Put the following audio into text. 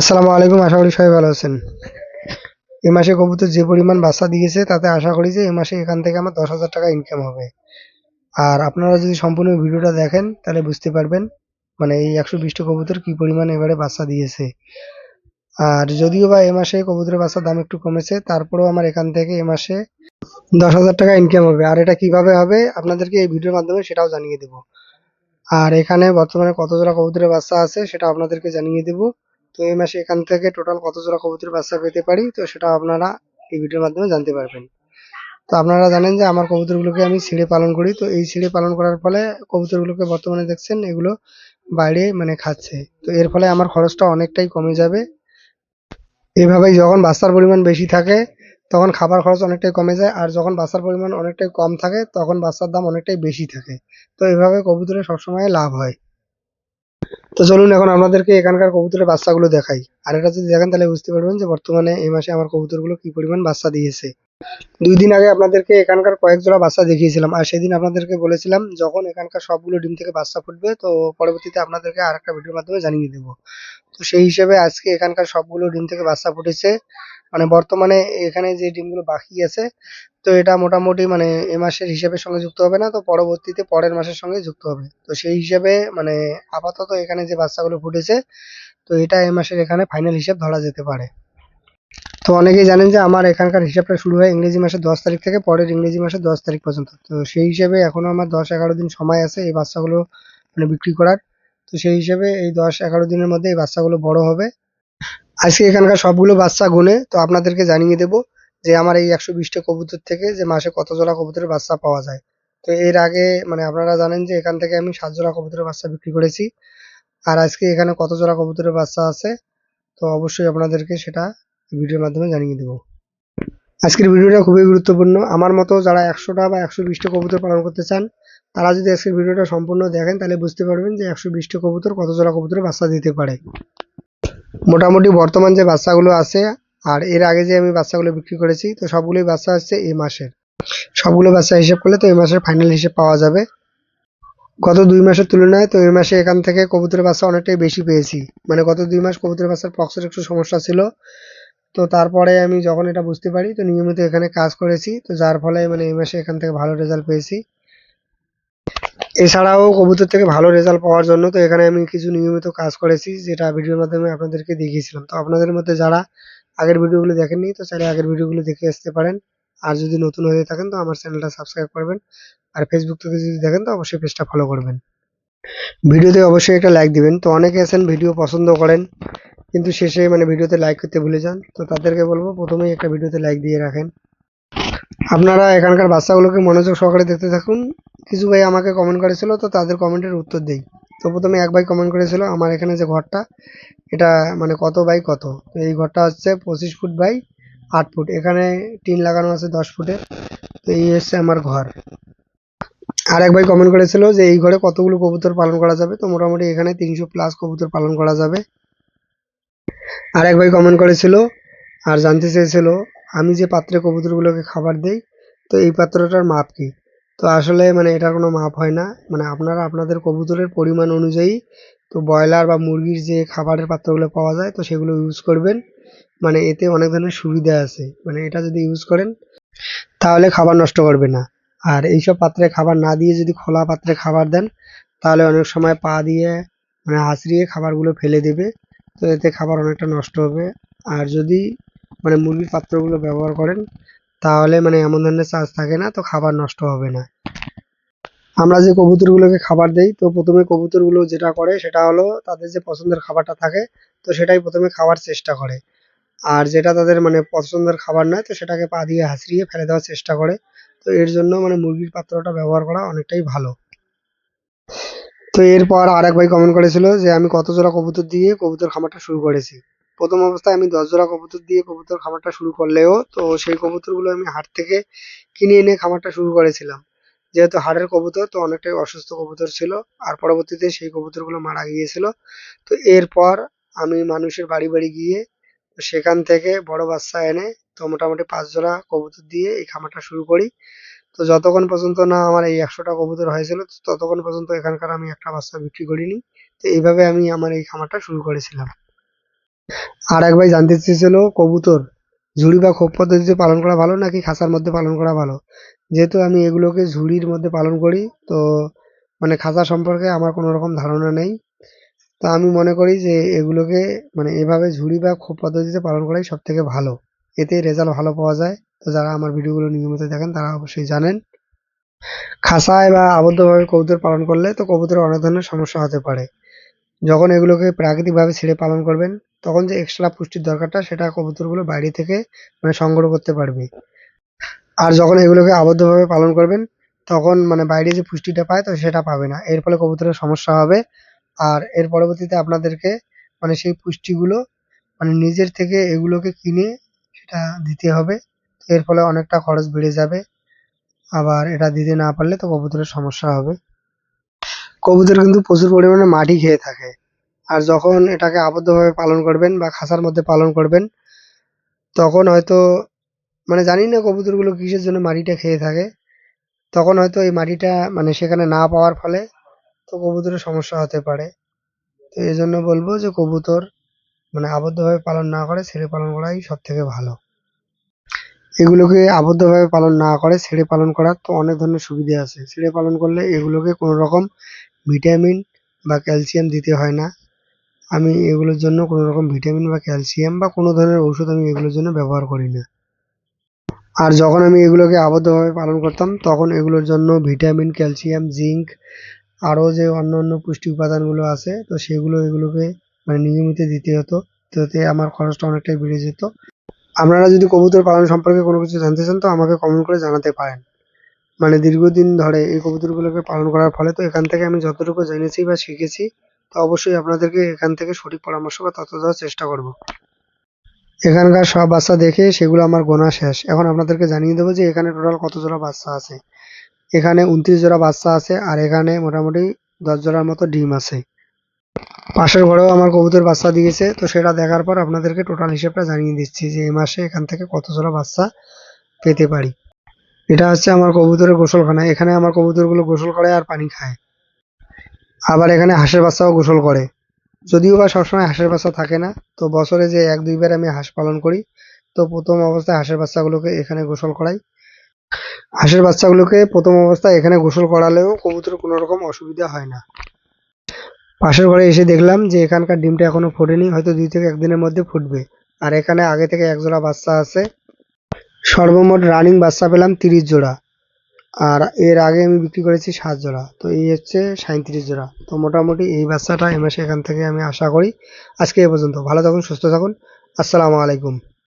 আসসালামু আলাইকুম, আশা করি সবাই ভালো আছেন। এ মাসে কবুতর যে পরিমাণ বাচ্চা দিয়েছে, তাতে আশা করি যে এ মাসে এখান থেকে আমার দশ হাজার টাকা ইনকাম হবে। আর আপনারা যদি সম্পূর্ণ ভিডিওটা দেখেন, তাহলে বুঝতে পারবেন মানে এই একশো বিশটা কবুতর কী পরিমাণ এবারে বাচ্চা দিয়েছে। আর যদিও বা এ মাসে কবুতরের বাচ্চার দাম একটু কমেছে, তারপরেও আমার এখান থেকে এ মাসে দশ হাজার টাকা ইনকাম হবে। আর এটা কীভাবে হবে, আপনাদেরকে এই ভিডিওর মাধ্যমে সেটাও জানিয়ে দেবো। আর এখানে বর্তমানে কত জোড়া কবুতরের বাচ্চা আছে, সেটা আপনাদেরকে জানিয়ে দেবো। তো এই মাসে এখান থেকে টোটাল কত জোড়া কবুতরের বাচ্চা পেতে পারি, তো সেটা আপনারা এই ভিডিওর মাধ্যমে জানতে পারবেন। তো আপনারা জানেন যে আমার কবুতরগুলোকে আমি ছিঁড়ে পালন করি, তো এই ছিঁড়ে পালন করার ফলে কবুতরগুলোকে বর্তমানে দেখছেন এগুলো বাইরে মানে খাচ্ছে। তো এর ফলে আমার খরচটা অনেকটাই কমে যাবে। এভাবেই যখন বাচ্চার পরিমাণ বেশি থাকে, তখন খাবার খরচ অনেকটাই কমে যায়, আর যখন বাচ্চার পরিমাণ অনেকটাই কম থাকে, তখন বাচ্চার দাম অনেকটাই বেশি থাকে। তো এভাবে কবুতরের সবসময় লাভ হয়। তো চলুন এখন আপনাদেরকে এখানকার কবুতরের বাচ্চাগুলো দেখাই। আর এটা যদি দেখেন তাহলে বুঝতে পারবেন যে বর্তমানে এই মাসে আমার কবুতরগুলো কি পরিমাণ বাচ্চা দিয়েছে। দুই দিন আগে আপনাদেরকে এখানকার কয়েক জোড়া বাচ্চা দেখিয়েছিলাম, আর সেদিন আপনাদেরকে বলেছিলাম, যখন এখানকার সবগুলো ডিম থেকে বাচ্চা ফুটবে, তো পরবর্তীতে আপনাদেরকে আর একটা ভিডিওর মাধ্যমে জানিয়ে দেবো। তো সেই হিসেবে আজকে এখানকার সবগুলো ডিম থেকে বাচ্চা ফুটেছে। মানে বর্তমানে এখানে যে ডিমগুলো বাকি আছে, তো এটা মোটামুটি মানে এ মাসের হিসাবের সঙ্গে যুক্ত হবে না, তো পরবর্তীতে পরের মাসের সঙ্গে যুক্ত হবে। তো সেই হিসাবে মানে আপাতত এখানে যে বাচ্চাগুলো ফুটেছে, তো এটা এ মাসের এখানে ফাইনাল হিসাব ধরা যেতে পারে। তো অনেকেই জানেন যে আমার এখানকার হিসাবটা শুরু হয় ইংরেজি মাসের দশ তারিখ থেকে পরের ইংরেজি মাসের দশ তারিখ পর্যন্ত। তো সেই হিসেবে এখনও আমার দশ এগারো দিন সময় আছে এই বাচ্চাগুলো মানে বিক্রি করার। তো সেই হিসেবে এই দশ এগারো দিনের মধ্যে এই বাচ্চাগুলো বড় হবে। আজকে এখানকার সবগুলো বাচ্চা গুনে, তো আপনাদেরকে জানিয়ে দেবো যে আমার এই একশো বিশটা কবুতর থেকে যে মাসে কত জোড়া কবুতরের বাচ্চা পাওয়া যায়। তো এর আগে মানে আপনারা জানেন যে এখান থেকে আমি সাত জোড়া কবুতরের বাচ্চা বিক্রি করেছি। আর আজকে এখানে কত জোড়া কবুতরের বাচ্চা আছে, তো অবশ্যই আপনাদেরকে সেটা ভিডিওর মাধ্যমে জানিয়ে দেবো। আজকের ভিডিওটা খুবই গুরুত্বপূর্ণ। আমার মতো যারা একশোটা বা একশো বিশটা কবুতর পালন করতে চান, তারা যদি আজকের ভিডিওটা সম্পূর্ণ দেখেন, তাহলে বুঝতে পারবেন যে একশো বিশটা কবুতর কত জোড়া কবুতরের বাচ্চা দিতে পারে। মোটামুটি বর্তমান যে বাচ্চাগুলো আছে, আর এর আগে যে আমি বাচ্চাগুলো বিক্রি করেছি, তো সবগুলোই বাচ্চা আসছে এই মাসের। সবগুলো বাচ্চা হিসেব করলে তো এই মাসের ফাইনাল হিসেব পাওয়া যাবে। গত দুই মাসের তুলনায় তো এই মাসে এখান থেকে কবুতরের বাচ্চা অনেকটাই বেশি পেয়েছি। মানে গত দুই মাস কবুতরের বাচ্চার পক্সের একটু সমস্যা ছিল। তো তারপরে আমি যখন এটা বুঝতে পারি, তো নিয়মিত এখানে কাজ করেছি। তো যার ফলে মানে এই মাসে এখান থেকে ভালো রেজাল্ট পেয়েছি। এছাড়াও কবুতর থেকে ভালো রেজাল্ট পাওয়ার জন্য তো এখানে আমি কিছু নিয়মিত কাজ করেছি, যেটা ভিডিওর মাধ্যমে আপনাদেরকে দেখিয়েছিলাম। তো আপনাদের মধ্যে যারা আগের ভিডিওগুলো দেখেননি, তো চাইলে আগের ভিডিওগুলো দেখে আসতে পারেন। আর যদি নতুন হয়ে থাকেন, তো আমার চ্যানেলটা সাবস্ক্রাইব করবেন। আর ফেসবুক থেকে যদি দেখেন, তো অবশ্যই পেজটা ফলো করবেন। ভিডিওতে অবশ্যই একটা লাইক দিবেন। তো অনেকে আছেন ভিডিও পছন্দ করেন। কিন্তু শেষে মানে ভিডিওতে লাইক করতে ভুলে যান। তো তাদেরকে বলব, প্রথমেই একটা ভিডিওতে লাইক দিয়ে রাখেন। আপনারা এখানকার বাচ্চাগুলোকে মনোযোগ সহকারে দেখতে থাকুন। কিছু ভাই আমাকে কমেন্ট করেছিল, তো তাদের কমেন্টের উত্তর দেই। তো প্রথমে এক ভাই কমেন্ট করেছিল, আমার এখানে যে ঘরটা, এটা মানে কত বাই কত? তো এই ঘরটা হচ্ছে পঁচিশ ফুট বাই আট ফুট। এখানে টিন লাগানো আছে দশ ফুটের। তো এই হচ্ছে আমার ঘর। আর এক ভাই কমেন্ট করেছিল যে, এই ঘরে কতগুলো কবুতর পালন করা যাবে? তো মোটামুটি এখানে তিনশো প্লাস কবুতর পালন করা যাবে। আর এক ভাই কমেন্ট করেছিল আর জানতে চেয়েছিল, আমি যে পাত্রে কবুতরগুলোকে খাবার দেই, তো এই পাত্রটার মাপ কি? তো আসলে মানে এটার কোনো মাপ হয় না মানে আপনারা আপনাদের কবুতরের পরিমাণ অনুযায়ী তো ব্রয়লার বা মুরগির যে খাবারের পাত্রগুলো পাওয়া যায়, তো সেগুলো ইউজ করবেন। মানে এতে অনেক ধরনের সুবিধা আছে মানে এটা যদি ইউজ করেন, তাহলে খাবার নষ্ট করবে না। আর এইসব পাত্রে খাবার না দিয়ে যদি খোলা পাত্রে খাবার দেন, তাহলে অনেক সময় পা দিয়ে মানে হাঁচড়িয়ে খাবারগুলো ফেলে দেবে। তো এতে খাবার অনেকটা নষ্ট হবে। আর যদি মানে মুরগির পাত্রগুলো ব্যবহার করেন, তাহলে মানে এমন ধরনের চার্জ থাকে না, তো খাবার নষ্ট হবে না। আমরা যে কবুতরগুলোকে খাবার দেই, তো প্রথমে কবুতরগুলো যেটা করে, সেটা হলো তাদের যে পছন্দের খাবারটা থাকে, তো সেটাই প্রথমে খাওয়ার চেষ্টা করে। আর যেটা তাদের মানে পছন্দের খাবার নয়, তো সেটাকে পা দিয়ে হাঁচড়িয়ে ফেলে দেওয়ার চেষ্টা করে। তো এর জন্য মানে মুরগির পাত্রটা ব্যবহার করা অনেকটাই ভালো। তো এরপর আর এক ভাই কমেন্ট করেছিল যে, আমি কত জোড়া কবুতর দিয়ে কবুতর খামারটা শুরু করেছি? প্রথম অবস্থায় আমি দশ জোড়া কবুতর দিয়ে কবুতর খামারটা শুরু করলেও, তো সেই কবুতরগুলো আমি হাট থেকে কিনে এনে খামারটা শুরু করেছিলাম। যেহেতু হাড়ের কবুতর, তো অনেকটাই অসুস্থ কবুতর ছিল। আর পরবর্তীতে সেই কবুতরগুলো মারা গিয়েছিল। তো এরপর আমি মানুষের বাড়ি বাড়ি গিয়ে সেখান থেকে বড় বাচ্চা এনে তো মোটামুটি পাঁচ জোড়া কবুতর দিয়ে এই খামারটা শুরু করি। তো যতক্ষণ পর্যন্ত না আমার এই একশোটা কবুতর হয়েছিল ততক্ষণ পর্যন্ত এখানকার আমি একটা বাচ্চা বিক্রি করিনি। তো এইভাবে আমি আমার এই খামারটা শুরু করেছিলাম। আর এক ভাই জানতে চেয়েছিল, কবুতর, ঝুড়ি বা খোপ পদ্ধতিতে পালন করা ভালো নাকি খাঁচার মধ্যে পালন করা ভালো? যেহেতু আমি এগুলোকে ঝুড়ির মধ্যে পালন করি, তো মানে খাঁচা সম্পর্কে আমার কোনো রকম ধারণা নেই। তো আমি মনে করি যে এগুলোকে মানে এভাবে ঝুড়ি বা খোপ পদ্ধতিতে পালন করাই সব থেকে ভালো। এতে রেজাল্ট ভালো পাওয়া যায়। তো যারা আমার ভিডিওগুলো নিয়মিত দেখেন, তারা অবশ্যই জানেন। খাসায় বা আবদ্ধভাবে কবুতর পালন করলে তো কবুতরের অনেক ধরনের সমস্যা হতে পারে। যখন এগুলোকে প্রাকৃতিকভাবে ছেড়ে পালন করবেন, তখন যে এক্সট্রা পুষ্টির দরকারটা, সেটা কবুতরগুলো বাইরে থেকে মানে সংগ্রহ করতে পারবে। আর যখন এগুলোকে আবদ্ধভাবে পালন করবেন, তখন মানে বাইরে যে পুষ্টিটা পায়, তো সেটা পাবে না। এর ফলে কবুতরের সমস্যা হবে। আর এর পরবর্তীতে আপনাদেরকে মানে সেই পুষ্টিগুলো মানে নিজের থেকে এগুলোকে কিনে সেটা দিতে হবে। এর ফলে অনেকটা খরচ বেড়ে যাবে। আবার এটা দিতে না পারলে তো কবুতরের সমস্যা হবে। কবুতর কিন্তু প্রচুর পরিমাণে মাটি খেয়ে থাকে। আর যখন এটাকে আবদ্ধভাবে পালন করবেন বা খাঁচার মধ্যে পালন করবেন, তখন হয়তো মানে জানি না কবুতরগুলো কিসের জন্য মাটিটা খেয়ে থাকে। তখন হয়তো এই মাটিটা মানে সেখানে না পাওয়ার ফলে তো কবুতরের সমস্যা হতে পারে। তো এই জন্য বলব যে কবুতর মানে আবদ্ধভাবে পালন না করে ছেড়ে পালন করাই সব থেকে ভালো। এগুলোকে আবদ্ধভাবে পালন না করে, ছেড়ে পালন করার তো অনেক ধরনের সুবিধা আছে। ছেড়ে পালন করলে এগুলোকে কোনো রকম ভিটামিন বা ক্যালসিয়াম দিতে হয় না। আমি এগুলোর জন্য কোনো রকম ভিটামিন বা ক্যালসিয়াম বা কোনো ধরনের ওষুধ আমি এগুলোর জন্য ব্যবহার করি না। আর যখন আমি এগুলোকে আবদ্ধভাবে পালন করতাম, তখন এগুলোর জন্য ভিটামিন, ক্যালসিয়াম, জিঙ্ক, আরও যে অন্য অন্য পুষ্টি উপাদানগুলো আছে, তো সেগুলো এগুলোকে মানে নিয়মিত দিতে হতো তো আমার খরচটা অনেকটাই বেড়ে যেত। আপনারা যদি কবুতর পালন সম্পর্কে কোনো কিছু জানতে চান, তো আমাকে কমেন্ট করে জানাতে পারেন। মানে দীর্ঘদিন ধরে এই কবুতরগুলোকে পালন করার ফলে তো এখান থেকে আমি যতটুকু জেনেছি বা শিখেছি, তো অবশ্যই আপনাদেরকে এখান থেকে সঠিক পরামর্শ বা তথ্য দেওয়ার চেষ্টা করব। এখানকার সব বাচ্চা দেখে সেগুলো আমার গোনা শেষ। এখন আপনাদেরকে জানিয়ে দেবো যে এখানে টোটাল কত জোড়া বাচ্চা আছে। এখানে উনত্রিশ জোড়া বাচ্চা আছে, আর এখানে মোটামুটি দশ জোড়ার মতো ডিম আছে। পাশের ঘরেও আমার কবুতর বাচ্চা দিয়েছে, তো সেটা দেখার পর আপনাদেরকে টোটাল হিসেবটা জানিয়ে দিচ্ছি যে এই মাসে এখান থেকে কত জোড়া বাচ্চা পেতে পারি। এটা হচ্ছে আমার কবুতরের গোসলখানা, এখানে আমার কবুতরগুলো গোসল করে আর পানি খায়। আবার এখানে হাঁসের বাচ্চাও গোসল করে। যদিও বা সবসময় হাঁসের বাচ্চা থাকে না, তো বছরে যে এক দুইবার আমি হাঁস পালন করি, তো প্রথম অবস্থায় হাঁসের বাচ্চাগুলোকে এখানে গোসল করাই। হাঁসের বাচ্চাগুলোকে প্রথম অবস্থায় এখানে গোসল করালেও কবুতরের কোনো রকম অসুবিধা হয় না। পাশের ঘরে এসে দেখলাম যে এখানকার ডিমটা এখনও ফোটেনি, হয়তো দুই থেকে একদিনের মধ্যে ফুটবে। আর এখানে আগে থেকে এক জোড়া বাচ্চা আছে। সর্বমোট রানিং বাচ্চা পেলাম তিরিশ জোড়া। আর এর আগে আমি বিক্রি করেছি সাত জোড়া। তো এই হচ্ছে সাঁত্রিশ জোড়া। তো মোটামুটি এই বাচ্চাটা মাসে এখান থেকে আমি আশা করি আজকে এ পর্যন্ত। ভালো থাকুন, সুস্থ থাকুন। আসসালামু আলাইকুম।